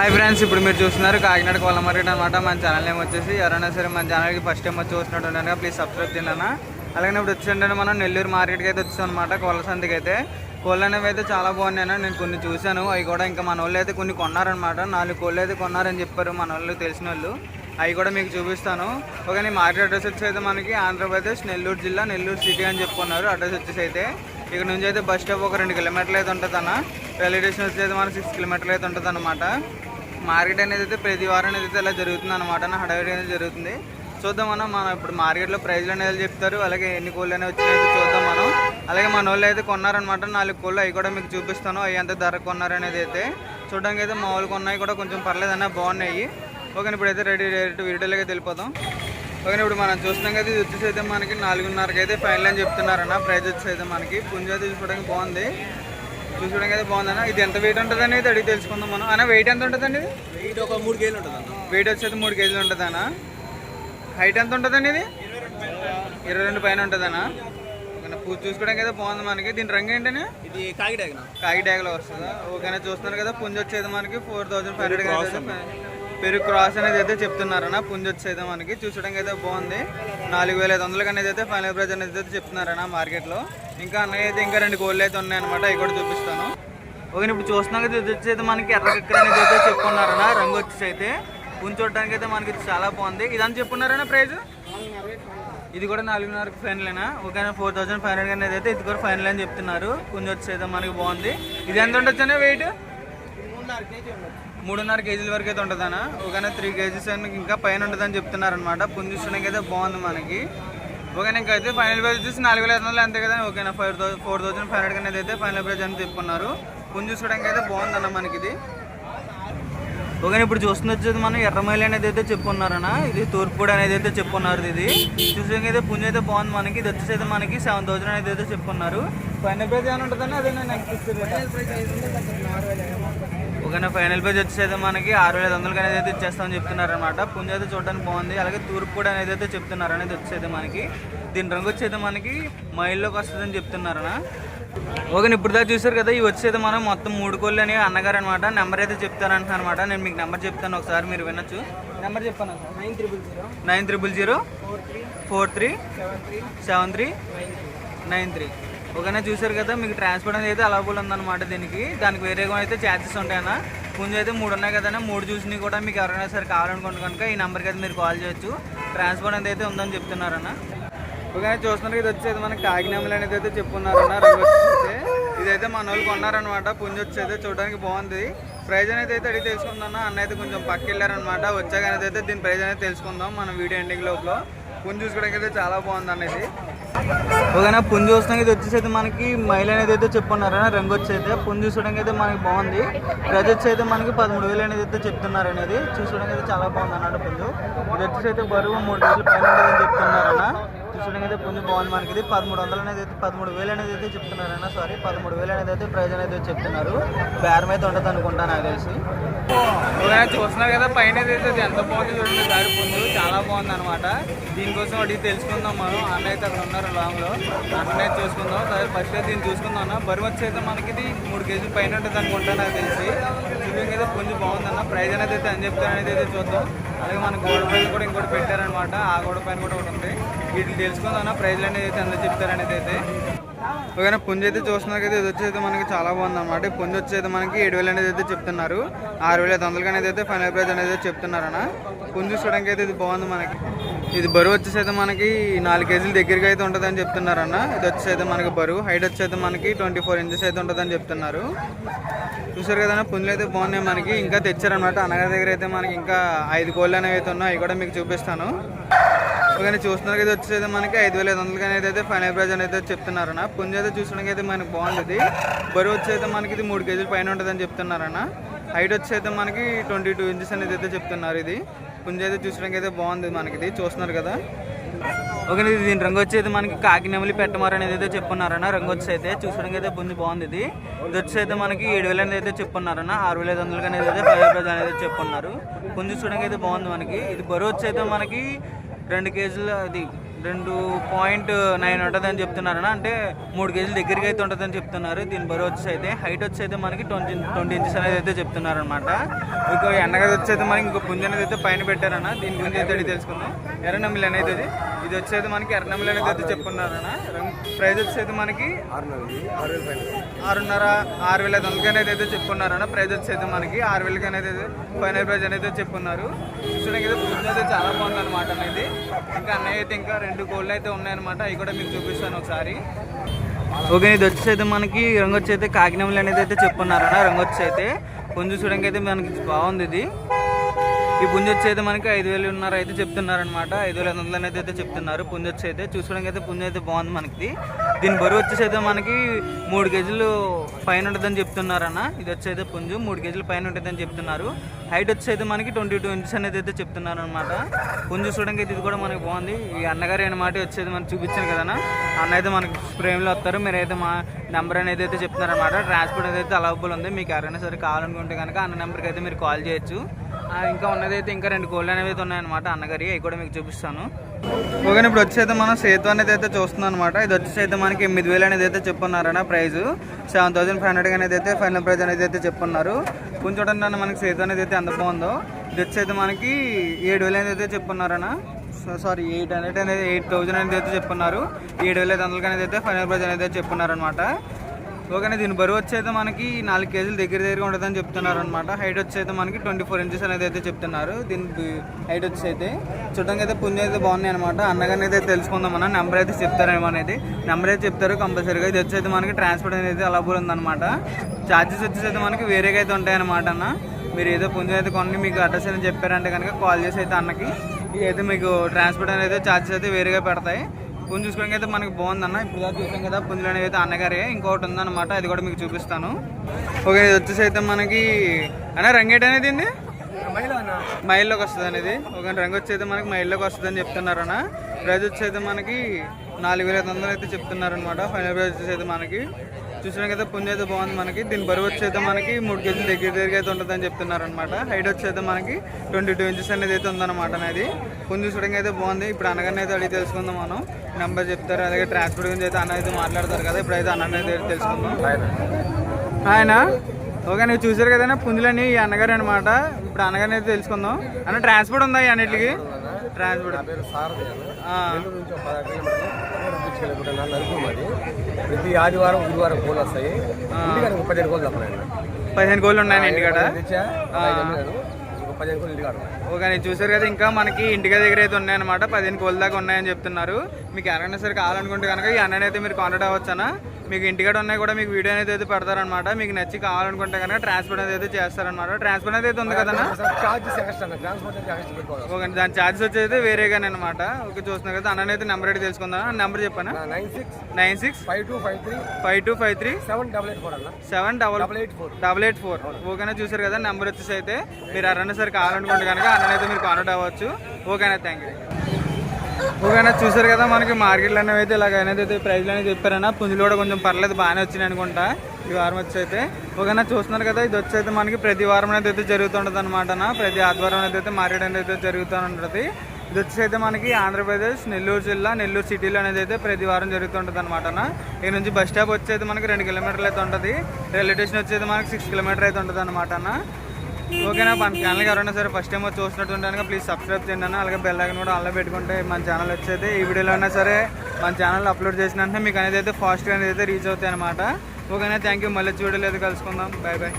Hi friends ఇప్పుడు మీరు చూస్తున్నారు కాకినాడ కోళ్ళ మార్కెట్ అనమాట మన ఛానల్ ఏమి వచ్చేసి ఎవరైనా సరే మన ఛానల్కి ఫస్ట్ టైం వచ్చి చూస్తున్నట్టు ప్లీజ్ సబ్స్క్రైబ్ చేయండి అన్న. అలాగే ఇప్పుడు వచ్చిండే మనం నెల్లూరు మార్కెట్కి అయితే వచ్చాం అనమాట కోళ్ళ సంతికి అయితే. కోళ్ళు అనేవి అయితే చాలా బాగున్నాయి అన్న. నేను కొన్ని చూశాను. అవి కూడా ఇంకా మన వాళ్ళు అయితే కొన్ని కొన్నారనమాట నాలుగు కోళ్ళు అయితే కొన్నారని చెప్పారు మన వాళ్ళు తెలిసిన వాళ్ళు. అవి కూడా మీకు చూపిస్తాను. ఓకే మార్కెట్ అడ్రస్ వచ్చి అయితే మనకి ఆంధ్రప్రదేశ్ నెల్లూరు జిల్లా నెల్లూరు సిటీ అని చెప్పుకున్నారు అడ్రస్ వచ్చేసి అయితే. ఇక్కడ నుంచి అయితే బస్ స్టాప్ ఒక రెండు కిలోమీటర్లు అయితే ఉంటుంది అన్న రైల్వే స్టేషన్ వచ్చి అయితే మనకి సిక్స్ కిలోమీటర్లు అయితే ఉంటుంది అనమాట మార్కెట్ అనేది అయితే ప్రతి వారం అనేది అయితే ఇలా జరుగుతుంది అనమాట హడావిడి అనేది జరుగుతుంది. చూద్దాం మనం మనం ఇప్పుడు మార్కెట్లో ప్రైజ్లు అనేది చెప్తారు అలాగే ఎన్ని కోళ్ళు అనేవి వచ్చినాయి చూద్దాం మనం. అలాగే మన వాళ్ళు అయితే కొన్నారనమాట నాలుగు కోళ్ళు అవి కూడా మీకు చూపిస్తాను అవి ఎంత ధర కొన్నారనేది అయితే. చూడడానికి అయితే మామూలు కొన్నాయి కూడా కొంచెం పర్లేదు అన్న బాగున్నాయి. ఓకే ఇప్పుడైతే రెడీ డైరెక్ట్ వీడియోలోకి వెళ్ళిపోదాం. ఓకే ఇప్పుడు మనం చూస్తున్నాం కదా ఇది వచ్చేసి అయితే మనకి నాలుగున్నరకి అయితే ఫైనల్ అని చెప్తున్నారన్న ప్రైజ్ వచ్చేసి అయితే మనకి. పుంజ అయితే చూసుకోవడానికి బాగుంది. చూసుకోవడానికి అయితే బాగుందన్న. ఇది ఎంత వెయిట్ ఉంటుంది అనేది అడిగి తెలుసుకుందాం మనం. అన్న వెయిట్ ఎంత ఉంటుందండి ఇది? వెయిట్ ఒక మూడు కేజీలు ఉంటుంది అన్న వెయిట్ వచ్చేది మూడు కేజీలు ఉంటుందన్నా. హైట్ ఎంత ఉంటుందండి ఇది? ఇరవై రెండు పైన ఉంటుందన్నా. ఓకేనా పూజ చూసుకోవడానికి అయితే బాగుంది మనకి. దీని రంగు ఏంటనే? ఇది కాకిడాగన కాకి ట్యాగ్లో వస్తుందా? ఓకేనా చూస్తున్నారు కదా పుంజ వచ్చేది మనకి ఫోర్ థౌసండ్ ఫైవ్ హండ్రెడ్ పెరుగు క్రాస్ అనేది అయితే చెప్తున్నారన్న. పుంజ వచ్చేది మనకి. చూసడానికి అయితే బాగుంది. నాలుగు వేల ఐదు వందలకి అనేది అయితే ఫైనల్ ప్రైజ్ అనేది అయితే చెప్తున్నారన్న మార్కెట్లో. ఇంకా అన్నయ్య అయితే ఇంకా రెండు కోళ్ళు అయితే ఉన్నాయన్నమాట. అవి కూడా చూపిస్తాను. ఓకే ఇప్పుడు చూస్తున్నాం కదా ఇది వచ్చేది మనకి ఎర్ర కక్కర అనేది అయితే చెప్పుకున్నారన్న. రంగు వచ్చేసి అయితే. పుంజ చూడడానికి అయితే మనకి చాలా బాగుంది. ఇదని చెప్పున్నారన్న ప్రైజ్ ఇది కూడా నాలుగున్నరకు ఫైనలేనా ఓకేనా ఫోర్ థౌసండ్ ఫైవ్ హండ్రెడ్ అనేది అయితే ఇది కూడా ఫైనల్ అని చెప్తున్నారు. కొంచెం వచ్చేది మనకి బాగుంది. ఇది ఎంత ఉండొచ్చు వెయిట్ మూడున్నర కేజీల వరకు అయితే ఉంటుందనా ఒకనే త్రీ కేజీస్ అని ఇంకా పైన ఉంటుందని చెప్తున్నారు అనమాట చూడడానికి అయితే బాగుంది మనకి. ఓకేనా ఇంకా అయితే ఫైనల్ ప్రైస్ వచ్చేసి నాలుగు వేల ఐదు వందలు అంతే కదా ఓకేనా five thousand four thousand five hundred అనేది అయితే ఫైనల్ ప్రైస్ అని చెప్పుకున్నారు. పుంజుకోవడానికి అయితే బాగుందన్న మనకి ఇది ఓకే ఇప్పుడు చూస్తున్న వచ్చేది మనం ఎర్రమైలు అనేది అయితే చెప్పుకున్నారన్న. ఇది తూర్పుడు అనేది అయితే చెప్పుకున్నారు ఇది. చూసాక అయితే పుంజ అయితే బాగుంది మనకి. ఇది వచ్చేసి అయితే మనకి సెవెన్ థౌసండ్ అనేది అయితే చెప్పుకున్నారు. ఫైనల్ ప్రైజ్ ఏమైనా ఉంటుందని అదే నేను ఓకేనా ఫైనల్ పేజ్ వచ్చేసి అయితే మనకి ఆరు వేల ఐదు వందలకి అనేది అయితే ఇచ్చేస్తామని చెప్తున్నారు అనమాట పుంజ అయితే చూడడానికి బాగుంది. అలాగే తూర్పు కూడా అనేది అయితే చెప్తున్నారు అనేది వచ్చేది మనకి. దీని రంగు వచ్చేది మనకి మైల్లోకి వస్తుందని చెప్తున్నారనా ఓకే ఇప్పుడు దాకా చూసారు కదా ఇవి వచ్చేది మనం మొత్తం మూడు కోళ్ళు అని అన్నగారు అనమాట నెంబర్ అయితే చెప్తారంటున్నారు అనమాట నేను మీకు నెంబర్ చెప్తాను ఒకసారి మీరు వినొచ్చు. నెంబర్ చెప్పాను nine triple zero. Nine triple zero four three four three seven three. Nine three. ఓకేనా చూసారు కదా మీకు ట్రాన్స్పోర్ట్ అనేది అయితే అవైలబుల్ ఉందన్నమాట దీనికి. దానికి వేరేగా అయితే ఛార్జెస్ ఉంటాయన్నా. ముందు అయితే మూడు ఉన్నాయి కదన్నా. మూడు చూసినవి కూడా మీకు ఎవరైనా సరే కావాలనుకుంటే కనుక ఈ నెంబర్కి అయితే మీరు కాల్ చేయొచ్చు. ట్రాన్స్పోర్ట్ అనేది అయితే ఉందని చెప్తున్నారన్న. ఓకేనా చూస్తున్నారు ఇది వచ్చేది మనకి కాకినామలు అనేది అయితే చెప్పున్నారన్న. రంగు వచ్చేసి ఇదైతే మన వాళ్ళు కొన్నారనమాట పుంజ వచ్చేది చూడడానికి బాగుంది. ప్రైజ్ అనేది అయితే అడిగి తెలుసుకుందాం అన్న అయితే కొంచెం పక్క వెళ్ళారనమాట వచ్చాక అనేది అయితే దీని ప్రైజ్ అనేది తెలుసుకుందాం మనం వీడియో ఎండింగ్ లోపల. పుంజు చూసుకోవడానికి అయితే చాలా బాగుంది అనేది ఓకేనా పుంజు చూసినాక ఇది వచ్చేసి అయితే మనకి మైల్ అనేది అయితే చెప్పున్నారని రంగు వచ్చి అయితే పుంజు చూసుకోవడానికి అయితే మనకి బాగుంది. ప్రైజ్ వచ్చి అయితే మనకి పదమూడు వేలు అనేది అయితే చెప్తున్నారు అనేది. చూసుకోవడానికి అయితే చాలా బాగుంది అన్నట్టు పుంజు. ఇది వచ్చేసి అయితే బరువు మూడు వేలు పైన ఉంటుందని చెప్తున్నారన్న. చూడడానికి అయితే పుంజు బాగుంది మనకి ఇది పదమూడు వందలు అనేది అయితే పదమూడు వేలు అనేది అయితే చెప్తున్నారు అన్న సారీ. పదమూడు వేలు అనేది అయితే ప్రైజ్ అనేది చెప్తున్నారు. బేరం అయితే ఉండదు అనుకుంటా నాకు తెలిసి. చూస్తున్నారు కదా పైన అయితే ఎంత బాగుంది చూడండి. దారి పుంజు చాలా బాగుంది అనమాట దీనికోసం అడిగి తెలుసుకుందాం మనం. అన్న అయితే అక్కడ ఉన్నారు లాంగ్లో. అన్న అయితే చూసుకుందాం. సరే ఫస్ట్ అయితే దీన్ని చూసుకుందాం అన్న బరువు వచ్చి అయితే మనకి ఇది మూడు కేజీలు పైన ఉంటుంది అనుకుంటా నాకు తెలిసి. చూపింగ్ అయితే పుంజు బాగుందన్న. ప్రైజ్ అనేది అయితే అని చెప్తారనేది అయితే చూద్దాం. అలాగే మన గోడ పైన కూడా ఇంకోటి పెట్టారనమాట ఆ గోడ పైన కూడా ఒకటి ఉంది. వీటిని తెలుసుకుందాం అన్న ప్రైజ్లు అనేది అయితే అందులో చెప్తారనేది అయితే. ఒకవేళ పుంజ అయితే చూస్తున్నాకైతే ఇది వచ్చేది మనకి చాలా బాగుంది అనమాట పుంజ వచ్చేది మనకి ఏడు వేలు అనేది అయితే చెప్తున్నారు. ఆరు వేల ఐదు వందలకి అనేది అయితే ఫైనల్ ప్రైజ్ అనేది అయితే చెప్తున్నారన్న. పుంజు చూడడానికి అయితే ఇది బాగుంది మనకి. ఇది బరువు వచ్చేసైతే మనకి నాలుగు కేజీల దగ్గరగా అయితే ఉంటుందని చెప్తున్నారన్న. ఇది వచ్చేది మనకి బరువు. హైట్ వచ్చేసి మనకి ట్వంటీ ఫోర్ ఇంచెస్ అయితే ఉంటుందని చెప్తున్నారు. చూసారు కదన్నా పుంజులు అయితే బాగున్నాయి మనకి. ఇంకా తెచ్చారనమాట అన్నగారి దగ్గర అయితే మనకి ఇంకా ఐదు కోళ్ళు అనేవి అయితే ఉన్నాయి. అవి కూడా మీకు చూపిస్తాను. ఓకే చూస్తున్నారు కదా వచ్చేది మనకి ఐదు వేల ఐదు వందలకి అనేది అయితే ఫైనల్ ప్రైజ్ అనేది చెప్తున్నారు చెప్తున్నారన్న. పుంజ అయితే చూసడానికి అయితే మనకి బాగుంటుంది. బరువు వచ్చి అయితే మనకి ఇది మూడు కేజీల పైన ఉంటుందని చెప్తున్నారన్న. హైట్ వచ్చి అయితే మనకి ట్వంటీ టూ ఇంచెస్ అనేది అయితే చెప్తున్నారు ఇది. పుంజ అయితే చూసడానికి అయితే బాగుంది మనకి ఇది. చూస్తున్నారు కదా. ఓకే ఇది దీని రంగు వచ్చి అయితే మనకి కాకినెమలి పెట్టమారు అనేది అయితే చెప్పున్నారన్న రంగు వచ్చి అయితే చూసడానికి అయితే పుంజు బాగుంది ఇది. ఇది వచ్చి అయితే మనకి ఏడు వేలు అనేది అయితే చెప్పున్నారన్న ఆరు వేల ఐదు వందలకి అనేది అయితే ఫైవ్ ప్రైజ్ అనేది చెప్పున్నారు పుంజు చూడడానికి అయితే బాగుంది మనకి. ఇది బరువు వచ్చి అయితే మనకి రెండు కేజీలు అది రెండు పాయింట్ నైన్ ఉంటుందని చెప్తున్నారన్న అంటే మూడు కేజీలు దగ్గరికి అయితే ఉంటుందని చెప్తున్నారు. దీని బరువు వచ్చేసి అయితే హైట్ వచ్చి అయితే మనకి ట్వంటీ ట్వంటీ ఇంచెస్ అనేది అయితే చెప్తున్నారు అనమాట ఇంకో ఎండగది వచ్చి అయితే మనకి ఇంకో పుంజ అనేది అయితే పైన పెట్టారన్న. దీని గురించి అయితే అడిగి తెలుసుకుందాం. ఎర్రనమ్మిలి అనేది ఇది ఇది వచ్చేది మనకి ఎర్రనమ్మిలి అనేది అయితే చెప్తున్నారన్న ప్రైజ్ వచ్చేది మనకి ఆరున్నర ఆరు వేల ఐదు వందలకి అనేది అయితే చెప్పుకున్నారన్న ప్రైజ్ వచ్చేది మనకి ఆరు వేలకి అనేది అయితే ఫైనల్ ప్రైజ్ అనేది చెప్పున్నారు. చెప్పుకున్నారు చూడడానికి అయితే పుంజ అయితే చాలా బాగుంది అనమాట అనేది. ఇంకా అన్నయ్య అయితే ఇంకా రెండు కోళ్ళు అయితే ఉన్నాయన్నమాట. అవి కూడా మీకు చూపిస్తాను ఒకసారి. ఓకే ఇది వచ్చేసి అయితే మనకి రంగు వచ్చి అయితే కాకినమ్మలు అనేది అయితే చెప్పున్నారన్న రంగొచ్చి వచ్చి అయితే. కొంచెం చూడడానికి అయితే మనకి బాగుంది ఇది. ఈ పుంజ అయితే మనకి ఐదు వేలు ఉన్నారు అయితే చెప్తున్నారనమాట ఐదు వేల ఐదు వందలు అయితే చెప్తున్నారు పుంజ అయితే. చూసుకోవడానికి అయితే పుంజ అయితే బాగుంది మనకి. దీని బరువు వచ్చేసి అయితే మనకి మూడు కేజీలు పైన ఉంటుందని చెప్తున్నారన్న. ఇది వచ్చి అయితే పుంజు మూడు కేజీలు పైన ఉంటుందని చెప్తున్నారు. హైట్ వచ్చి అయితే మనకి ట్వంటీ టూ ఇంచెస్ అనేది అయితే చెప్తున్నారు అనమాట పుంజు చూడడానికి అయితే ఇది కూడా మనకి బాగుంది. ఈ అన్నగారు అనమాట వచ్చేది మనకి చూపించాను కదా అన్న అయితే మనకి ప్రేమలో వస్తారు. మీరైతే మా నెంబర్ అనేది అయితే చెప్తున్నారనమాట ట్రాన్స్పోర్ట్ అనేది అయితే అవైలబుల్ ఉంది. మీకు ఎవరైనా సరే కావాలనుకుంటే కనుక అన్న నెంబర్కి అయితే మీరు కాల్ చేయొచ్చు. ఇంకా ఉన్నదైతే ఇంకా రెండు కోళ్ళు అనేవి అయితే ఉన్నాయన్నమాట అన్నగారి. అవి కూడా మీకు చూపిస్తాను. ఓకే ఇప్పుడు వచ్చేది మనం సేతు అనేది అయితే చూస్తున్నాం అనమాట ఇది వచ్చేసి అయితే మనకి ఎనిమిది వేలు అనేది అయితే చెప్పున్నారన్న price seven thousand five hundred అనేది అయితే ఫైనల్ ప్రైజ్ అనేది అయితే చెప్పున్నారు. కొంచెం చూడండి అన్న మనకి సేతు అనేది అయితే ఎంత బాగుందో. ఇది వచ్చేది మనకి ఏడు వేలు అనేది అయితే చెప్పున్నారన్న. సారీ ఎయిట్ హండ్రెడ్ అనేది ఎయిట్ థౌసండ్ అనేది అయితే చెప్పున్నారు. ఏడు వేల ఐదు వందలకి అనేది అయితే ఫైనల్ ప్రైజ్ అనేది అయితే చెప్పున్నారనమాట ఓకేనా దీని బరువు వచ్చేది మనకి నాలుగు కేజీలు దగ్గర దగ్గర ఉంటుందని చెప్తున్నారు అనమాట హైట్ వచ్చేది మనకి ట్వంటీ ఫోర్ ఇంచెస్ అనేది అయితే చెప్తున్నారు. దీని హైట్ వచ్చి అయితే చూడడానికి అయితే పుంజ అయితే బాగున్నాయి అనమాట అన్నగారిని అయితే తెలుసుకుందాం నెంబర్ అయితే చెప్తారేమో అనేది. నెంబర్ అయితే చెప్తారు కంపల్సరీగా ఇది వచ్చేది మనకి ట్రాన్స్పోర్ట్ అనేది అవైలబుల్ ఉందన్నమాట. ఛార్జెస్ వచ్చేసి అయితే మనకి వేరేగా అయితే ఉంటాయన్నమాట అన్న. మీరు ఏదో పుంజ అయితే కొన్ని మీకు అడ్రస్ అని చెప్పారంటే కనుక కాల్ చేసి అయితే అన్నకి. అయితే మీకు ట్రాన్స్పోర్ట్ అనేది ఛార్జెస్ అయితే వేరేగా పెడతాయి. పుంజు చూసుకోవడానికి అయితే మనకి బాగుందన్న ఇప్పుడు దాకా చూసాం కదా పుంజులు అనేవి అయితే అన్నగారే. ఇంకొకటి ఉందన్నమాట అది కూడా మీకు చూపిస్తాను. ఓకే ఇది వచ్చేసి అయితే మనకి అన్న రంగేట్ అనేది ఏంది? మైల్లోకి వస్తుంది అనేది. ఒక రంగు వచ్చి అయితే మనకి మైల్లోకి వస్తుంది అని చెప్తున్నారు అన్న. ప్రైజ్ వచ్చి అయితే మనకి నాలుగు వేల ఐదు వందలు అయితే చెప్తున్నారు అనమాట ఫైనల్ ప్రైజ్ వచ్చేసి అయితే మనకి. చూసినా కదా పుంజ అయితే బాగుంది మనకి. దీని బరువు వచ్చేది మనకి మూడు కేజీలు దగ్గర దగ్గర అయితే ఉంటుందని చెప్తున్నారు అనమాట హైట్ వచ్చేది మనకి ట్వంటీ టూ ఇంచెస్ అనేది అయితే ఉందన్నమాట అనేది పుంజు చూడడానికి అయితే బాగుంది. ఇప్పుడు అనగానే అయితే అడిగి తెలుసుకుందాం మనం. నెంబర్ చెప్తారు. అలాగే ట్రాన్స్పోర్ట్ గురించి అయితే అన్న అయితే మాట్లాడతారు కదా. ఇప్పుడైతే అన్న అయితే తెలుసుకుందాం. ఆయన ఓకే నువ్వు చూసారు కదా పుంజులని ఈ అన్నగారు అనమాట ఇప్పుడు అన్నగారిని అయితే తెలుసుకుందాం. అన్న ట్రాన్స్పోర్ట్ ఉందా అన్నిటికీ అన్నిటికి? ట్రాన్స్పోర్ట్ పేరు సారథి గారు ఆ, నెల్లూరు నుంచి ఒక పదహారు కిలోమీటర్లు బీచ్ కిలోమీటర్ నలుగురు మాది ప్రతి ఆదివారం గురువారం కోళ్ళు వస్తాయి. ఇంటికాడ ఐదు కోళ్ళు తప్పనండి పదిహేను గోళ్ళు ఉన్నాయని ఇంటికాడ పదిహేను కోళ్ళు ఇంటికాడ. ఓకే నేను చూసారు కదా ఇంకా మనకి ఇంటికి దగ్గర అయితే ఉన్నాయన్నమాట. పదిహేను కోళ్ళ దాకా ఉన్నాయని చెప్తున్నారు. మీకు ఎవరైనా సరే కావాలనుకుంటే కనుక ఈ అన్నని అయితే మీరు కాంటాక్ట్ అవ్వచ్చనా? మీకు ఇంటికాడ ఉన్నాయి కూడా మీకు వీడియో అనేది అయితే పెడతారనమాట మీకు నచ్చి కావాలనుకుంటే కనుక ట్రాన్స్పోర్ట్ అనేది అయితే చేస్తారనమాట ట్రాన్స్పోర్ట్ అనేది అయితే ఉంది అన్న. పెట్టుకోవాలి. ఓకే దాని ఛార్జెస్ వచ్చేది వేరేగానే అనమాట ఓకే చూస్తున్నారు కదా అన్నని అయితే నెంబర్ అయితే తెలుసుకుందాం నెంబర్ చెప్పానా? Nine six nine six five two five three five two five three seven double eight four అన్న. Seven double double eight four double eight four ఓకేనా చూసారు కదా నెంబర్ వచ్చేసి అయితే. మీరు ఎవరైనా సరే కావాలనుకుంటే కనుక అన్ననైతే మీరు కాంటాక్ట్ అవ్వచ్చు. ఓకేనా థ్యాంక్ యూ ఓకేనా చూసారు కదా మనకి మార్కెట్లో అనేవి అయితే ఇలాగ అనేది ప్రైజ్లు అనేది చెప్పారన్నా. పుంజులు కూడా కొంచెం పర్లేదు బాగానే వచ్చినాయి అనుకుంటా ఈ వారం వచ్చి అయితే. ఓకేనా చూస్తున్నారు కదా ఇది వచ్చి అయితే మనకి ప్రతి వారం అనేది అయితే జరుగుతుంటుంది అనమాట ప్రతి ఆదివారం అనేది అయితే మార్కెట్ అనేది అయితే జరుగుతూ ఉంటుంది ఇది వచ్చి అయితే మనకి ఆంధ్రప్రదేశ్ నెల్లూరు జిల్లా నెల్లూరు సిటీలో అనేది అయితే ప్రతి వారం జరుగుతుంటుంది అనమాట ఇక్కడ నుంచి బస్ స్టాప్ వచ్చేది మనకి రెండు కిలోమీటర్లు అయితే ఉంటుంది. రైల్వే స్టేషన్ వచ్చేది మనకి సిక్స్ కిలోమీటర్ అయితే ఉంటుంది అనమాట ఓకేనా? మన ఛానల్ ఎవరైనా సరే ఫస్ట్ టైం వచ్చి చూసినట్టు కనుక ప్లీజ్ సబ్స్క్రైబ్ చేయండి అన్న. అలాగే బెల్ ఐకన్ కూడా అలా పెట్టుకుంటే మన ఛానల్ వచ్చేది. ఈ వీడియోలో అయినా సరే మన ఛానల్ అప్లోడ్ చేసిన మీకు అనేది అయితే ఫాస్ట్గా అనేది అయితే రీచ్ అవుతాయి అనమాట ఓకేనా? థ్యాంక్ యూ మళ్ళీ వచ్చి వీడియోలో కలుసుకుందాం. Bye bye